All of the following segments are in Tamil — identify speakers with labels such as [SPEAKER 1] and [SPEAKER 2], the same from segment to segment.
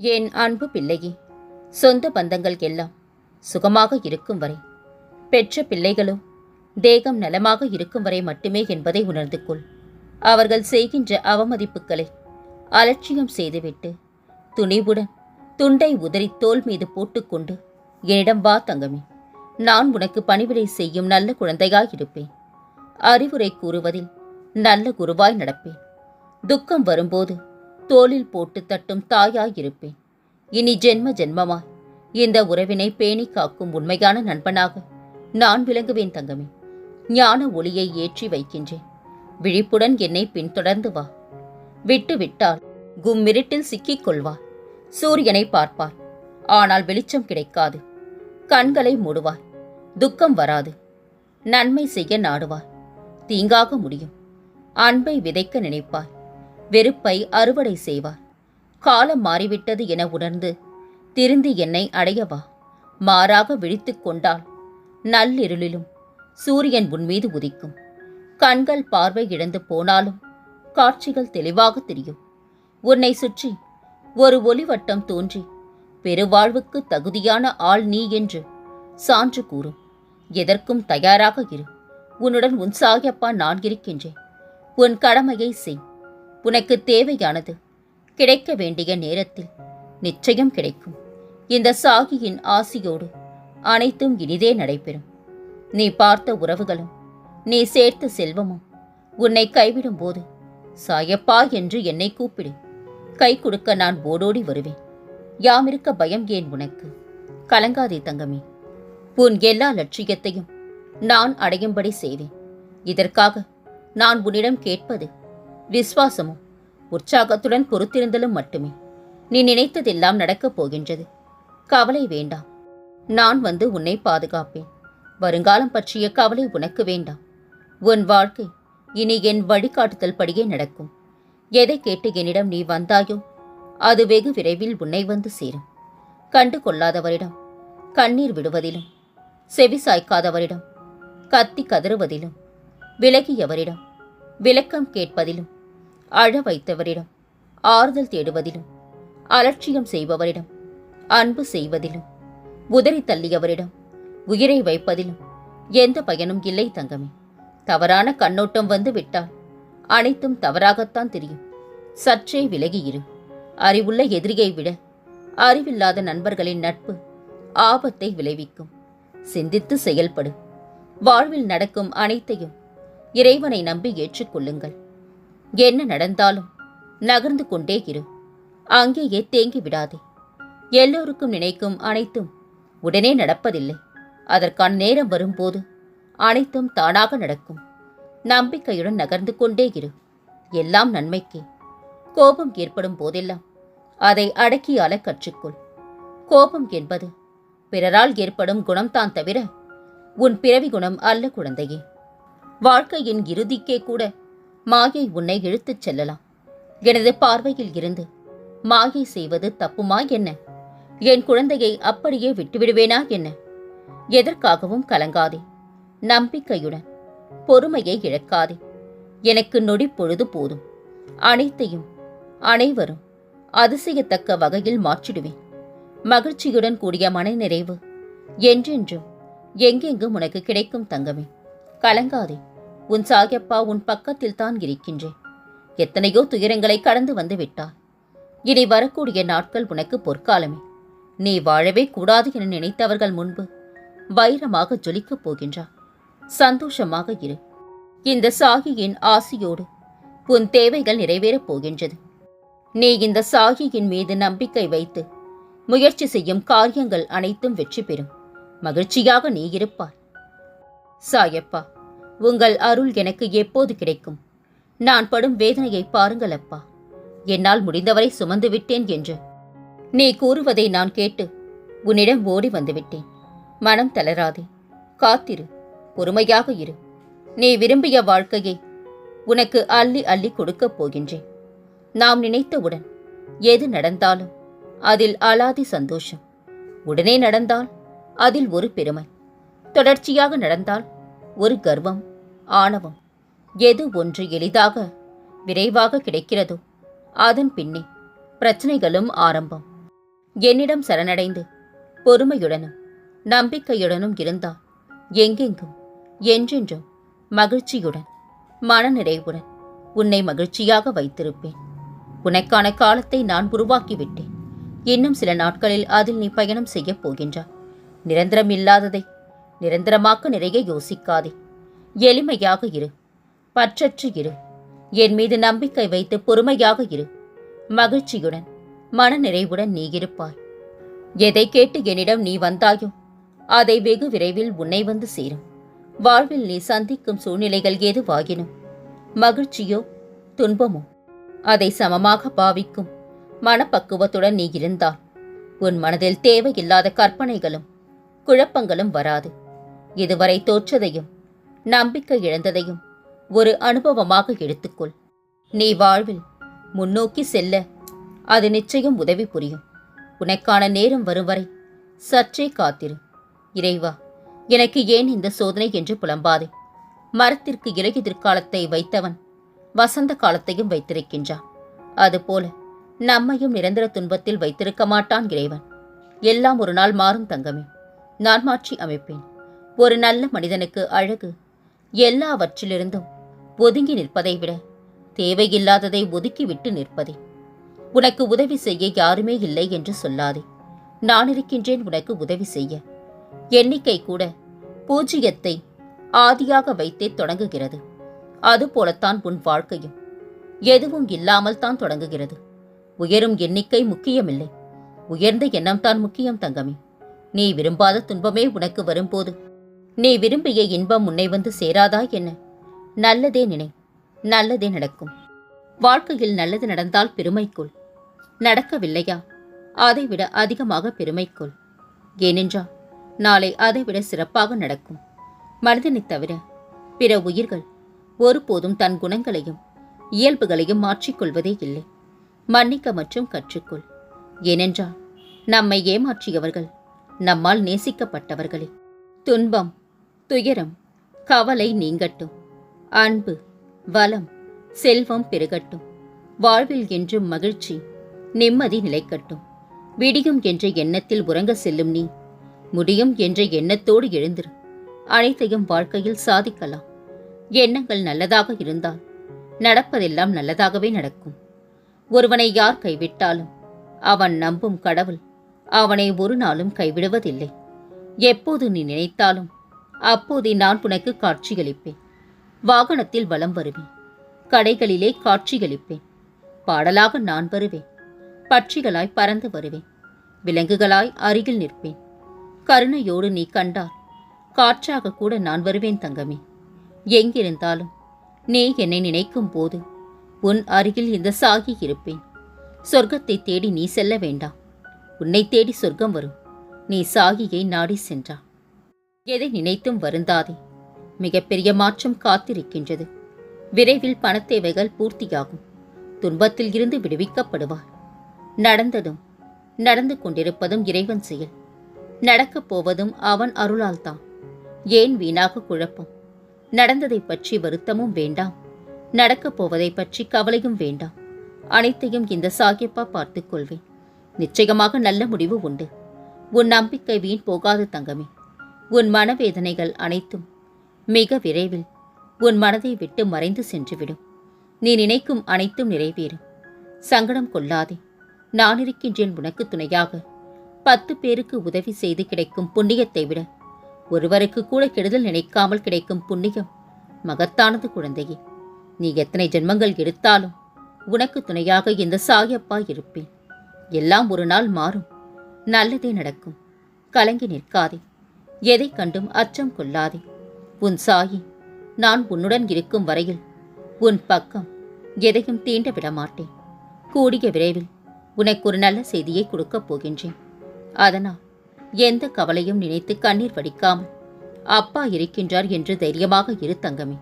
[SPEAKER 1] என் அன்பு பிள்ளையே? சொந்த பந்தங்கள் எல்லாம் சுகமாக இருக்கும் வரை. பெற்ற பிள்ளைகளோ தேகம் நலமாக இருக்கும் வரை மட்டுமே என்பதை உணர்ந்து கொள். அவர்கள் செய்கின்ற அவமதிப்புகளை அலட்சியம் செய்துவிட்டு துணிவுடன் துண்டை உதறி தோல் மீது போட்டுக்கொண்டு என்னிடம் வா தங்கமே நான் உனக்கு பணிவிடை செய்யும் நல்ல குழந்தையாயிருப்பேன். அறிவுரை கூறுவதில் நல்ல குருவாய் நடப்பேன். துக்கம் வரும்போது தோளில் போட்டு தட்டும் தாயாயிருப்பேன். இனி ஜென்ம ஜென்மமாய் இந்த உறவினை பேணி காக்கும் உண்மையான நண்பனாக நான் விளங்குவேன் தங்கமே. ஞான ஒளியை ஏற்றி வைக்கின்றேன். விழிப்புடன் என்னை பின்தொடர்ந்து வா. விட்டு விட்டால் கும்மிருட்டில் சிக்கிக் கொள்வார் சூரியனை பார்ப்பார். ஆனால் வெளிச்சம் கிடைக்காது. கண்களை மூடுவார். துக்கம் வராது. நன்மை செய்ய நாடுவார். தீங்காக முடியும். அன்பை விதைக்க நினைப்பார். வெறுப்பை அறுவடை செய்வார். காலம் மாறிவிட்டது என உணர்ந்து திருந்தி என்னை அடையவா மாறாக விழித்துக் கொண்டால் நள்ளிருளிலும் சூரியன் உன்மீது உதிக்கும். கண்கள் பார்வை இழந்து போனாலும் காட்சிகள் தெளிவாக தெரியும். உன்னை சுற்றி ஒரு ஒளிவட்டம் தோன்றி பெருவாழ்வுக்கு தகுதியான ஆள் நீ என்று சான்று கூறும். எதற்கும் தயாராக இரு. உன்னுடன் உன் சாயப்பா நான் இருக்கின்றேன். உன் கடமையை செய். உனக்கு தேவையானது. கிடைக்க வேண்டிய நேரத்தில் நிச்சயம் கிடைக்கும். இந்த சாகியின் ஆசியோடு அனைத்தும் இனிதே நடைபெறும். நீ பார்த்த உறவுகளும் நீ சேர்த்த செல்வமும் உன்னை கைவிடும் போது சாயப்பா என்று என்னை கூப்பிடு. கை கொடுக்க நான் ஓடோடி வருவேன். யாமிருக்க பயம் ஏன் உனக்கு? கலங்காதே தங்கமே. உன் எல்லா லட்சியத்தையும் நான் அடையும்படி செய்வேன். இதற்காக நான் உன்னிடம் கேட்பது விசுவாசமும் உற்சாகத்துடன் பொறுத்திருந்தலும் மட்டுமே. நீ நினைத்ததெல்லாம் நடக்கப் போகின்றது. கவலை வேண்டாம். நான் வந்து உன்னை பாதுகாப்பேன். வருங்காலம் பற்றிய கவலை உனக்கு வேண்டாம். உன் வாழ்க்கை இனி என் வழிகாட்டுதல் படியே நடக்கும். எதை கேட்டு என்னிடம் நீ வந்தாயோ அது வெகு விரைவில் உன்னை வந்து சேரும். கண்டு கொள்ளாதவரிடம் கண்ணீர் விடுவதிலும் செவி சாய்க்காதவரிடம் கத்தி கதறுவதிலும் விலகியவரிடம் விளக்கம் கேட்பதிலும் அழ வைத்தவரிடம் ஆறுதல் தேடுவதிலும் அலட்சியம் செய்பவரிடம் அன்பு செய்வதிலும் உதறி தள்ளியவரிடம் உயிரை வைப்பதிலும் எந்த பயனும் இல்லை தங்கமே. தவறான கண்ணோட்டம் வந்து விட்டால் அனைத்தும் தவறாகத்தான் தெரியும். சற்றே விலகி இரு. அறிவுள்ள எதிரியை விட அறிவில்லாத நண்பர்களின் நட்பு ஆபத்தை விளைவிக்கும். சிந்தித்து செயல்படு. வாழ்வில் நடக்கும் அனைத்தையும் இறைவனை நம்பி ஏற்றுக்கொள்ளுங்கள். என்ன நடந்தாலும் நகர்ந்து கொண்டே இரு. அங்கேயே தேங்கி விடாதே. எல்லோருக்கும் நினைக்கும் அனைத்தும் உடனே நடப்பதில்லை. அதற்கான நேரம் வரும்போது அனைத்தும் தானாக நடக்கும். நம்பிக்கையுடன் நகர்ந்து கொண்டே இரு. எல்லாம் நன்மைக்கே. கோபம் ஏற்படும் போதெல்லாம் அதை அடக்கியால கற்றுக்கொள். கோபம் என்பது பிறரால் ஏற்படும் குணம்தான் தவிர உன் பிறவி குணம் அல்ல குழந்தையே. வாழ்க்கையின் இறுதிக்கே கூட மாயை உன்னை இழுத்துச் செல்லலாம். எனது பார்வையில் இருந்து மாயை செய்வது தப்புமா என்ன? என் குழந்தையை அப்படியே விட்டுவிடுவேனா என்ன? எதற்காகவும் கலங்காதே. நம்பிக்கையுடன் பொறுமையை இழக்காதே. எனக்கு நொடி பொழுது போதும். அனைத்தையும் அனைவரும் அதிசயத்தக்க வகையில் மாற்றிடுவேன். மகிழ்ச்சியுடன் கூடிய மனநிறைவு என்றென்றும் எங்கெங்கும் உனக்கு கிடைக்கும் தங்கமே. கலங்காதே. உன் சாயப்பா உன் பக்கத்தில் தான் இருக்கின்றேன். எத்தனையோ துயரங்களை கடந்து வந்து விட்டார் இனி வரக்கூடிய நாட்கள் உனக்கு பொற்காலமே. நீ வாழவே கூடாது என நினைத்தவர்கள் முன்பு வைரமாக ஜொலிக்கப் போகின்றார் சந்தோஷமாக இரு. இந்த சாகியின் ஆசியோடு உன் தேவைகள் நிறைவேறப் போகின்றது. நீ இந்த சாகியின் மீது நம்பிக்கை வைத்து முயற்சி செய்யும் காரியங்கள் அனைத்தும் வெற்றி பெறும். மகிழ்ச்சியாக நீ இருப்பாய். சாயப்பா உங்கள் அருள் எனக்கு எப்போது கிடைக்கும்? நான் படும் வேதனையை பாருங்கள் அப்பா. என்னால் முடிந்தவரை சுமந்து விட்டேன் என்று. நீ கூறுவதை நான் கேட்டு உன்னிடம் ஓடி வந்துவிட்டேன். மனம் தளராதே. காத்திரு. பொறுமையாக இரு. நீ விரும்பிய வாழ்க்கையை உனக்கு அள்ளி அள்ளி கொடுக்கப் போகின்றேன். நாம் நினைத்தவுடன் எது நடந்தாலும் அதில் அலாதி சந்தோஷம். உடனே நடந்தால் அதில் ஒரு பெருமை. தொடர்ச்சியாக நடந்தால் ஒரு கர்வம். ஆணவம் எது ஒன்று எளிதாக விரைவாக கிடைக்கிறதோ அதன் பின்னே பிரச்சனைகளும் ஆரம்பம். என்னிடம் சரணடைந்து பொறுமையுடனும் நம்பிக்கையுடனும் இருந்தால் எங்கெங்கும் என்றென்றும் மகிழ்ச்சியுடன் மனநிறைவுடன் உன்னை மகிழ்ச்சியாக வைத்திருப்பேன். உனக்கான காலத்தை நான் உருவாக்கிவிட்டேன். இன்னும் சில நாட்களில் அதில் நீ பயணம் செய்யப் போகின்றாய் நிரந்தரம் இல்லாததை நிரந்தரமாக்க நிறைய யோசிக்காதே. எளிமையாக இரு. பற்றற்று இரு. என் மீது நம்பிக்கை வைத்து பொறுமையாக இரு. மகிழ்ச்சியுடன் மனநிறைவுடன் நீ இருப்பாய். எதை கேட்டு என்னிடம் நீ வந்தாயோ அதை வெகு விரைவில் உன்னை வந்து சேரும். வாழ்வில் நீ சந்திக்கும் சூழ்நிலைகள் எதுவாகினும் மகிழ்ச்சியோ துன்பமோ அதை சமமாக பாவிக்கும் மனப்பக்குவத்துடன் நீ இருந்தால் உன் மனதில் தேவையில்லாத கற்பனைகளும் குழப்பங்களும் வராது. இதுவரை தோற்றதையும் நம்பிக்கை இழந்ததையும் ஒரு அனுபவமாக எடுத்துக்கொள். நீ வாழ்வில் முன்னோக்கி செல்ல அது நிச்சயம் உதவி புரியும். உனக்கான நேரம் வரும் வரை சற்றே காத்திரு. இறைவா எனக்கு ஏன் இந்த சோதனை என்று புலம்பாதே. மரத்திற்கு இலையுதிர்காலத்தை வைத்தவன் வசந்த காலத்தையும் வைத்திருக்கின்றான். அதுபோல நம்மையும் நிரந்தர துன்பத்தில் வைத்திருக்க மாட்டான் இறைவன். எல்லாம் ஒரு நாள் மாறும் தங்கமே. நான் மாற்றி அமைப்பேன். ஒரு நல்ல மனிதனுக்கு அழகு எல்லாவற்றிலிருந்தும் ஒதுங்கி நிற்பதை விட தேவையில்லாததை ஒதுக்கிவிட்டு நிற்பதே. உனக்கு உதவி செய்ய யாருமே இல்லை என்று சொல்லாதே. நான் இருக்கின்றேன் உனக்கு உதவி செய்ய. எண்ணிக்கை கூட பூஜ்ஜியத்தை ஆதியாக வைத்தே தொடங்குகிறது. அதுபோலத்தான் உன் வாழ்க்கையும். எதுவும் இல்லாமல் தான் தொடங்குகிறது. உயரும் எண்ணிக்கை முக்கியமில்லை. உயர்ந்த எண்ணம்தான் முக்கியம் தங்கமே. நீ விரும்பாத துன்பமே உனக்கு வரும்போது நீ விரும்பிய இன்பம் உன்னை வந்து சேராதா என்ன? நல்லதே நினை நல்லதே நடக்கும். வாழ்க்கையில் நல்லது நடந்தால் பெருமைக்குள். நடக்கவில்லையா? அதைவிட அதிகமாக பெருமைக்குள். ஏனென்றால் நாளை அதைவிட சிறப்பாக நடக்கும். மனிதனைத் தவிர பிற உயிர்கள் ஒருபோதும் தன் குணங்களையும் இயல்புகளையும் மாற்றிக்கொள்வதே இல்லை. மன்னிக்க மற்றும் கற்றுக்கொள். ஏனென்றால் நம்மை ஏமாற்றியவர்கள் நம்மால் நேசிக்கப்பட்டவர்களே. துன்பம் துயரம் கவலை நீங்கட்டும். அன்பு வளம் செல்வம் பெருகட்டும். வாழ்வில் என்றும் மகிழ்ச்சி நிம்மதி நிலைக்கட்டும். விடியும் என்ற எண்ணத்தில் உறங்க செல்லும் நீ. முடியும் என்ற எண்ணத்தோடு எழுந்திரு. அனைத்தையும் வாழ்க்கையில் சாதிக்கலாம். எண்ணங்கள் நல்லதாக இருந்தால் நடப்பதெல்லாம் நல்லதாகவே நடக்கும். ஒருவனை யார் கைவிட்டாலும் அவன் நம்பும் கடவுள் அவனை ஒரு நாளும் கைவிடுவதில்லை. எப்போது நீ நினைத்தாலும் அப்போதே நான் உனக்கு காட்சியளிப்பேன். வாகனத்தில் வலம் வருவேன். கடைகளிலே காட்சியளிப்பேன். பாடலாக நான் வருவேன். பட்சிகளாய் பறந்து வருவேன். விலங்குகளாய் அருகில் நிற்பேன். கருணையோடு நீ கண்டால் காற்றாக கூட நான் வருவேன் தங்கமே. எங்கிருந்தாலும் நீ என்னை நினைக்கும் போது உன் அருகில் இந்த சாகி இருப்பேன். சொர்க்கத்தை தேடி நீ செல்ல வேண்டாம். உன்னை தேடி சொர்க்கம் வரும். நீ சாகியை நாடி சென்றா எதை நினைத்தும் வருந்தாதே. மிகப்பெரிய மாற்றம் காத்திருக்கின்றது. விரைவில் பணத்தேவைகள் பூர்த்தியாகும். துன்பத்தில் இருந்து விடுவிக்கப்படுவார். நடந்ததும் நடந்து கொண்டிருப்பதும் இறைவன் செயல். நடக்கப் போவதும் அவன் அருளால்தான். ஏன் வீணாக குழப்பம்? நடந்ததைப் பற்றி வருத்தமும் வேண்டாம். நடக்கப் போவதைப் பற்றி கவலையும் வேண்டாம். அனைத்தையும் இந்த சாகிப்பா பார்த்துக் கொள்வேன். நிச்சயமாக நல்ல முடிவு உண்டு. உன் நம்பிக்கை வீண் போகாது தங்கமே. உன் மனவேதனைகள் அனைத்தும் மிக விரைவில் உன் மனதை விட்டு மறைந்து சென்றுவிடும். நீ நினைக்கும் அனைத்தும் நிறைவேறும் சங்கடம் கொள்ளாதே. நான் இருக்கின்றேன் உனக்கு துணையாக. பத்து பேருக்கு உதவி செய்து கிடைக்கும் புண்ணியத்தை விட ஒருவருக்கு கூட கெடுதல் நினைக்காமல் கிடைக்கும் புண்ணியம் மகத்தானது குழந்தையே. நீ எத்தனை ஜென்மங்கள் எடுத்தாலும் உனக்கு துணையாக இந்த சாயப்பா இருப்பேன். எல்லாம் ஒரு நாள் மாறும். நல்லதே நடக்கும். கலங்கி நிற்காதே. எதை கண்டும் அச்சம் கொள்ளாதே. உன் சாயி நான் உன்னுடன் இருக்கும் வரையில் உன் பக்கம் எதையும் தீண்ட விடமாட்டேன் கூடிய விரைவில் உனக்கு ஒரு நல்ல செய்தியை கொடுக்கப் போகின்றேன். அதனால் எந்த கவலையும் நினைத்து கண்ணீர் வடிக்காமல் அப்பா இருக்கின்றார் என்று தைரியமாக இரு தங்கமே.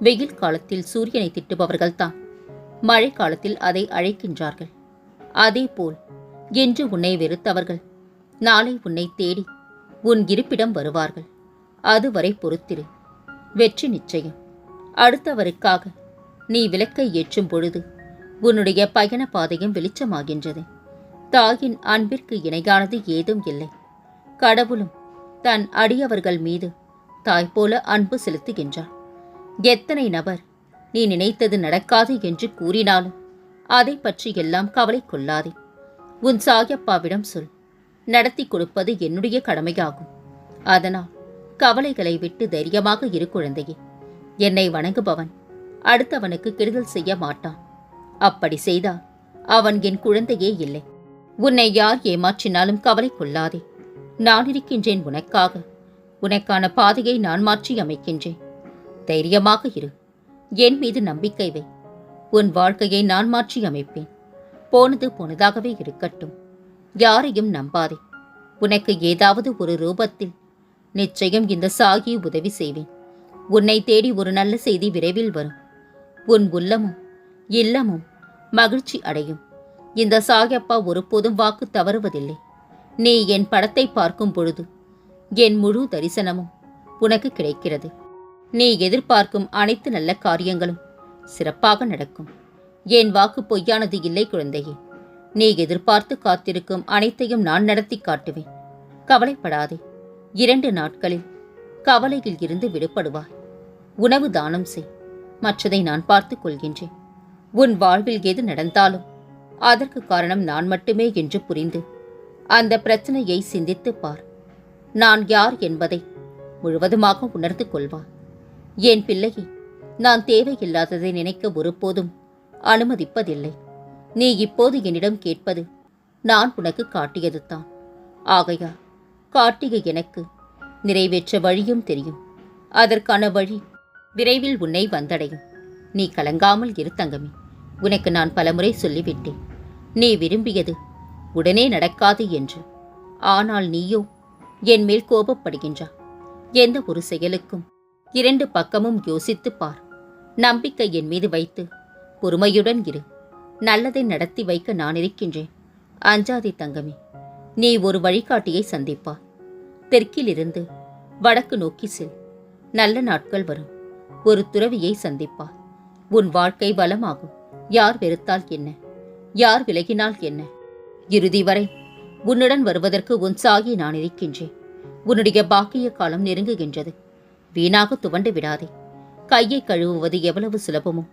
[SPEAKER 1] வெயில் காலத்தில் சூரியனை திட்டுபவர்கள்தான் மழை காலத்தில் அதை அழைக்கின்றார்கள். அதேபோல் இன்று உன்னை வெறுத்தவர்கள் நாளை உன்னை தேடி உன் இருப்பிடம் வருவார்கள். அதுவரை பொறுத்திரு. வெற்றி நிச்சயம். அடுத்தவருக்காக நீ விளக்கை ஏற்றும் பொழுது உன்னுடைய பயண பாதையும் வெளிச்சமாகின்றது. தாயின் அன்பிற்கு இணையானது ஏதும் இல்லை. கடவுளும் தன் அடியவர்கள் மீது தாய் போல அன்பு செலுத்துகின்றார். எத்தனை நபர் நீ நினைத்தது நடக்காது என்று கூறினாலும் அதை பற்றி எல்லாம் கவலை கொள்ளாதே. உன் சாயப்பாவிடம் சொல். நடத்தி கொடுப்பது என்னுடைய கடமையாகும். அதனால் கவலைகளை விட்டு தைரியமாக இரு குழந்தையே. என்னை வணங்குபவன் அடுத்தவனுக்கு கெடுதல் செய்ய மாட்டான். அப்படி செய்தால் அவன் என் குழந்தையே இல்லை. உன்னை யார் ஏமாற்றினாலும் கவலை கொள்ளாதே. நான் இருக்கின்றேன் உனக்காக. உனக்கான பாதையை நான் மாற்றி அமைக்கின்றேன். தைரியமாக இரு. என் மீது நம்பிக்கை வை. உன் வாழ்க்கையை நான் மாற்றி அமைப்பேன். போனது போனதாகவே இருக்கட்டும். யாரையும் நம்பாதே. உனக்கு ஏதாவது ஒரு ரூபத்தில் நிச்சயம் இந்த சாகி உதவி செய்வேன். உன்னை தேடி ஒரு நல்ல செய்தி விரைவில் வரும். உன் உள்ளமும் இல்லமும் மகிழ்ச்சி அடையும். இந்த சாயப்பா ஒருபோதும் வாக்கு தவறுவதில்லை. நீ என் படத்தை பார்க்கும் பொழுது என் முழு தரிசனமும் உனக்கு கிடைக்கிறது. நீ எதிர்பார்க்கும் அனைத்து நல்ல காரியங்களும் சிறப்பாக நடக்கும். என் வாக்கு பொய்யானது இல்லை குழந்தையே. நீ எதிர்பார்த்து காத்திருக்கும் அனைத்தையும் நான் நடத்தி காட்டுவேன். கவலைப்படாதே. இரண்டு நாட்களில் கவலையில் இருந்து விடுபடுவாய். உணவு தானம் செய். மற்றதை நான் பார்த்துக் கொள்கின்றேன். உன் வாழ்வில் எது நடந்தாலும் அதற்கு காரணம் நான் மட்டுமே என்று புரிந்து அந்த பிரச்சனையை சிந்தித்துப் பார். நான் யார் என்பதை முழுவதுமாக உணர்ந்து கொள்வான் என் பிள்ளையை நான் தேவையில்லாததை நினைக்க ஒருபோதும் அனுமதிப்பதில்லை. நீ இப்போது என்னிடம் கேட்பது நான் உனக்கு காட்டியதுதான் ஆகையா காட்டிய எனக்கு நிறைவேற்ற வழியும் தெரியும். அதற்கான வழி விரைவில் உன்னை வந்தடையும். நீ கலங்காமல் இரு தங்கமே. உனக்கு நான் பலமுறை சொல்லிவிட்டேன். நீ விரும்பியது உடனே நடக்காது என்று. ஆனால் நீயோ என் மேல் கோபப்படுகின்றா எந்த ஒரு செயலுக்கும் இரண்டு பக்கமும் யோசித்துப் பார். நம்பிக்கை என் மீது வைத்து பொறுமையுடன் இரு. நல்லதை நடத்தி வைக்க நான் இருக்கின்றேன். அஞ்சாதே தங்கமே நீ ஒரு வழிகாட்டியை சந்திப்பா. தெற்கிலிருந்து வடக்கு நோக்கி செல். நல்ல நாட்கள் வரும். ஒரு துறவியை சந்திப்பா. உன் வாழ்க்கை வளமாகும். யார் வெறுத்தால் என்ன? யார் விலகினால் என்ன? இறுதி வரை உன்னுடன் வருவதற்கு உன் சாகி நான் இருக்கின்றேன். உன்னுடைய பாக்கிய காலம் நெருங்குகின்றது. வீணாக துவண்டு விடாதே. கையை கழுவுவது எவ்வளவு சுலபமோ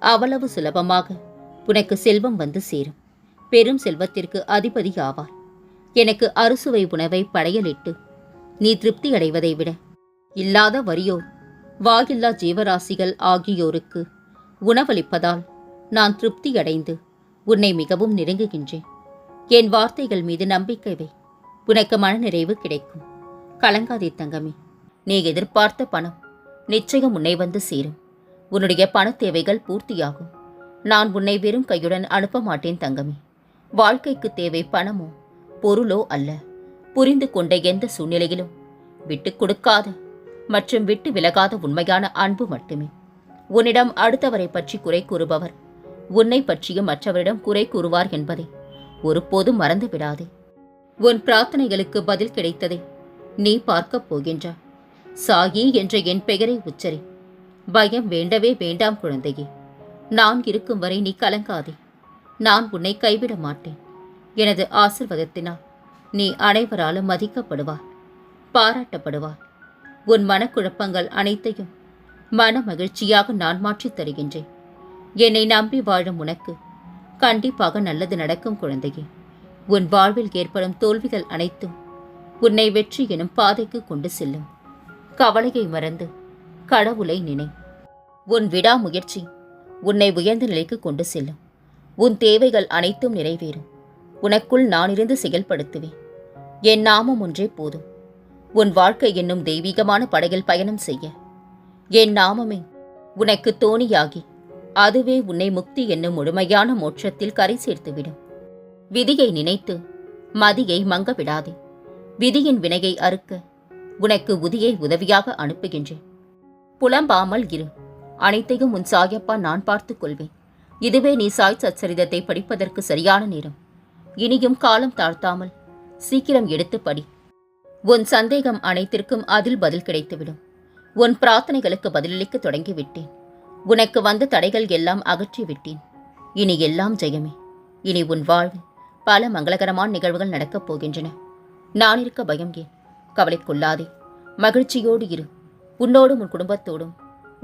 [SPEAKER 1] அவ்வளவு சுலபமாக உனக்கு செல்வம் வந்து சேரும். பெரும் செல்வத்திற்கு அதிபதி ஆவார் எனக்கு அறுசுவை உணவை படையலிட்டு நீ திருப்தி அடைவதை விட இல்லாத வரியோர் வாயில்லா ஜீவராசிகள் ஆகியோருக்கு உணவளிப்பதால் நான் திருப்தி அடைந்து உன்னை மிகவும் நெருங்குகின்றேன். என் வார்த்தைகள் மீது நம்பிக்கை வை. உனக்கு மனநிறைவு கிடைக்கும். கலங்காதே தங்கமே. நீ எதிர்பார்த்த பணம் நிச்சயம் உன்னை வந்து சேரும். உன்னுடைய பணத் தேவைகள் பூர்த்தியாகும். நான் உன்னை வெறும் கையுடன் அனுப்ப மாட்டேன் தங்கமே. வாழ்க்கைக்கு தேவை பணமோ பொருளோ அல்ல. புரிந்து கொண்ட எந்த சூழ்நிலையிலும் விட்டுக் கொடுக்காத மற்றும் விட்டு விலகாத உண்மையான அன்பு மட்டுமே. உன்னிடம் அடுத்தவரை பற்றி குறை கூறுபவர் உன்னை பற்றியும் மற்றவரிடம் குறை கூறுவார் என்பதை ஒருபோதும் மறந்து விடாதே. உன் பிரார்த்தனைகளுக்கு பதில் கிடைத்ததை நீ பார்க்கப் போகின்றாய் சாயி என்ற என் பெயரை உச்சரி. பயம் வேண்டவே வேண்டாம் குழந்தையே. நான் இருக்கும் வரை நீ கலங்காதே. நான் உன்னை கைவிட மாட்டேன். எனது ஆசிர்வாதத்தினால் நீ அனைவராலும் மதிக்கப்படுவார் பாராட்டப்படுவார் உன் மனக்குழப்பங்கள் அனைத்தையும் மன மகிழ்ச்சியாக நான் மாற்றித் தருகின்றேன். என்னை நம்பி வாழும் உனக்கு கண்டிப்பாக நல்லது நடக்கும் குழந்தையே. உன் வாழ்வில் ஏற்படும் தோல்விகள் அனைத்தும் உன்னை வெற்றி எனும் பாதைக்கு கொண்டு செல்லும். கவலையை மறந்து கடவுளை நினை. உன் விடாமுயற்சி உன்னை உயர்ந்த நிலைக்கு கொண்டு செல்லும். உன் தேவைகள் அனைத்தும் நிறைவேறும். உனக்குள் நான் இருந்து செயல்படுத்துவேன். என் நாமம் ஒன்றே போதும். உன் வாழ்க்கை என்னும் தெய்வீகமான படகில் பயணம் செய்ய. என் நாமமே உனக்கு தோணியாகி அதுவே உன்னை முக்தி என்னும் முழுமையான மோட்சத்தில் கரை சேர்த்துவிடும். விதியை நினைத்து மதியை மங்க விடாதே விதியின் வினையை அறுக்க உனக்கு உதியை உதவியாக அனுப்புகின்றேன். புலம்பாமல் இரு. அனைத்தையும் உன் சாயப்பா நான் பார்த்துக் கொள்வேன். இதுவே நீ சாய் சச்சரிதத்தை படிப்பதற்கு சரியான நேரம். இனியும் காலம் தாழ்த்தாமல் சீக்கிரம் எடுத்து படி. உன் சந்தேகம் அனைத்திற்கும் அதில் பதில் கிடைத்துவிடும். உன் பிரார்த்தனைகளுக்கு பதிலளிக்க தொடங்கிவிட்டேன். உனக்கு வந்த தடைகள் எல்லாம் அகற்றி விட்டேன் இனி எல்லாம் ஜெயமே. இனி உன் வாழ்வில் பல மங்களகரமான நிகழ்வுகள் நடக்கப் போகின்றன. நான் இருக்க பயம் ஏன்? கவலைக்குள்ளாதே. மகிழ்ச்சியோடு இரு. உன்னோடும் உன் குடும்பத்தோடும்